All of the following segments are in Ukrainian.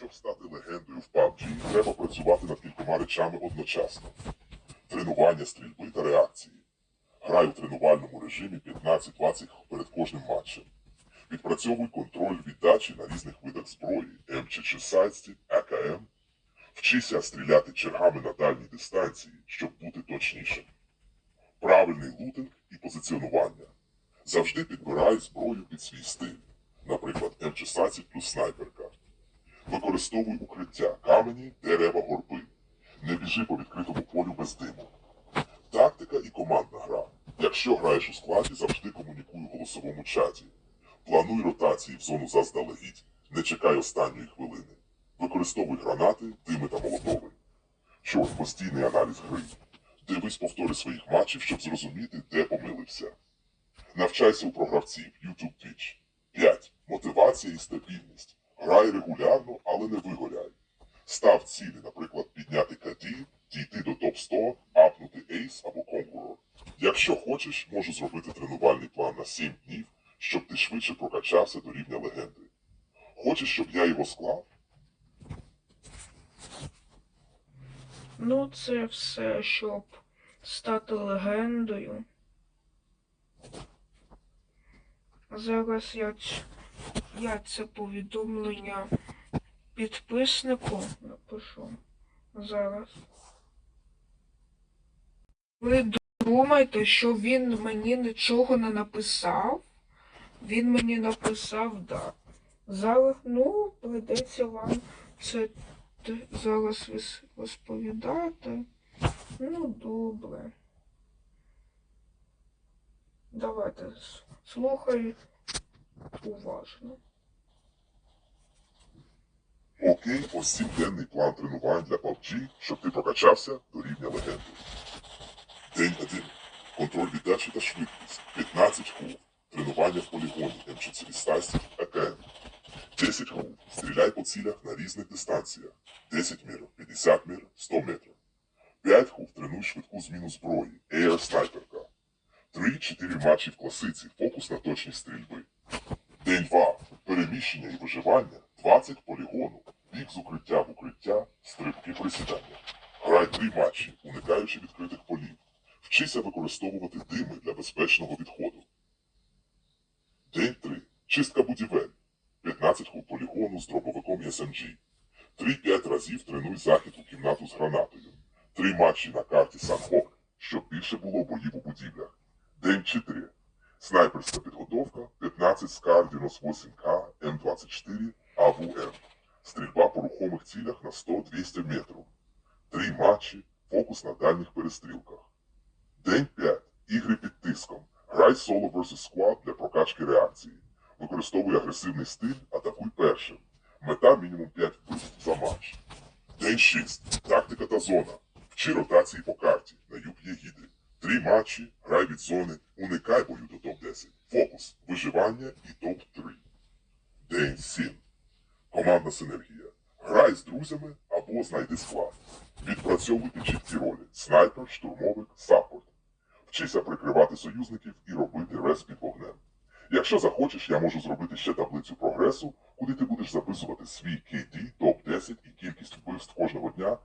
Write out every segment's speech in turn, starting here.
Щоб стати легендою в PUBG, треба працювати над кількома речами одночасно: тренування стрільби та реакції. Грай у тренувальному режимі 15-20 перед кожним матчем. Відпрацьовуй контроль віддачі на різних видах зброї, М4 сайдстіп, АКМ. Вчися стріляти чергами на дальній дистанції, щоб бути точнішим. Правильний лутинг і позиціонування. Завжди підбирай зброю під свій стиль, наприклад, М16 плюс снайперка. Використовуй укриття, камені, дерева, горби. Не біжи по відкритому полю без диму. Тактика і командна гра. Якщо граєш у складі, завжди комунікуй у голосовому чаті. Плануй ротації в зону заздалегідь, не чекай останньої хвилини. Використовуй гранати, дими та молотови. Чорт, постійний аналіз гри. Дивись повтори своїх матчів, щоб зрозуміти, де помилився. Навчайся у програвців YouTube Twitch. 5. Мотивація і стабільність. Грай регулярно, але не вигоряй. Став цілі, наприклад, підняти КД, дійти до топ-100, апнути Ace або Conqueror. Якщо хочеш, можу зробити тренувальний план на 7 днів, щоб ти швидше прокачався до рівня легенди. Хочеш, щоб я його склав? Ну, це все, щоб стати легендою. Зараз я, я це повідомлення підписнику напишу. Зараз. Ви думаєте, що він мені нічого не написав? Він мені написав, да. Зараз, ну, прийдеться вам це зараз розповідати. Ну, добре. Давайте с- слухай уважно. Окей, ось сімденний план тренувань для PUBG, щоб ти прокачався до рівня легенди. День 1. Контроль віддачі та швидкість. 15 хвилин. Тренування в полігоні М400 АКМ. 10 хвилин. Стріляй по цілях на різних дистанціях. 10 мір, 50 мір, 100 метрів. 5 хвилин тренуй швидку зміну зброї. Air снайперка. 3-4 матчі в класиці. Фокус на точність стрільби. День 2. Переміщення і виживання 20 полігону. Біг з укриття в укриття, стрибки присідання. Грай три матчі, уникаючи відкритих полів. Вчися використовувати дими для безпечного відходу. День 3. Чистка будівель. 15 хвилин полігону з дробовиком SMG. 3-5 разів тренуй захід у кімнату з гранатою. Три матчі на карті Санхок, щоб більше було боїв у будівлях. День 4. Снайперська підготовка 15 скар 98К М24 АВМ. Стрільба по рухомих цілях на 100-200 метрів. Три матчі, фокус на дальніх перестрілках. День 5. Ігри під тиском. Грай соло vs squad для прокачки реакції. Використовуй агресивний стиль, атакуй першим. Мета мінімум 5 вбивств за матч. День 6. Тактика та зона. Вчи ротації по карті на юг Єгіди. Три матчі, грай від зони, уникай бою до топ-10. Фокус, виживання і топ-3. День 7. Командна синергія. Грай з друзями або знайди склад. Відпрацьовуйте чіткі ролі. Снайпер, штурмовик, саппорт. Вчися прикривати союзників і робити рез під вогнем. Якщо захочеш, я можу зробити ще таблицю прогресу, куди ти будеш записувати свій KD, топ-10 і кількість вбивств кожного дня,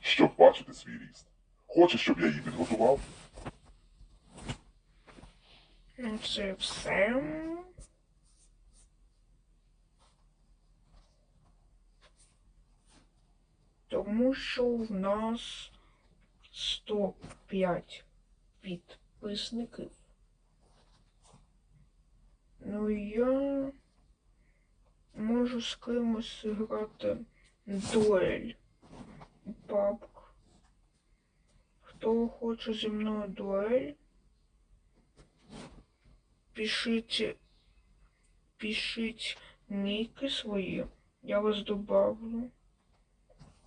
щоб бачити свій ріст. Хочеш, щоб я її підготував? Ну, це все. Тому що в нас 105 підписників. Ну я можу з кимось грати дуель у Хто хоче зі мною дуель? пишите, пишіть ніки свої, я вас добавлю.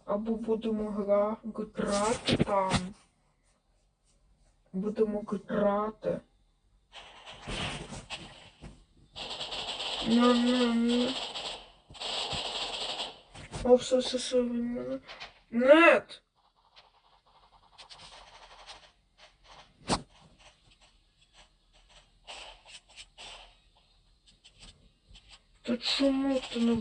Або будемо гра, грати там. Будемо грати. Ну, ну, ну. О, все, все, все. ну. Нет! Та чому ти не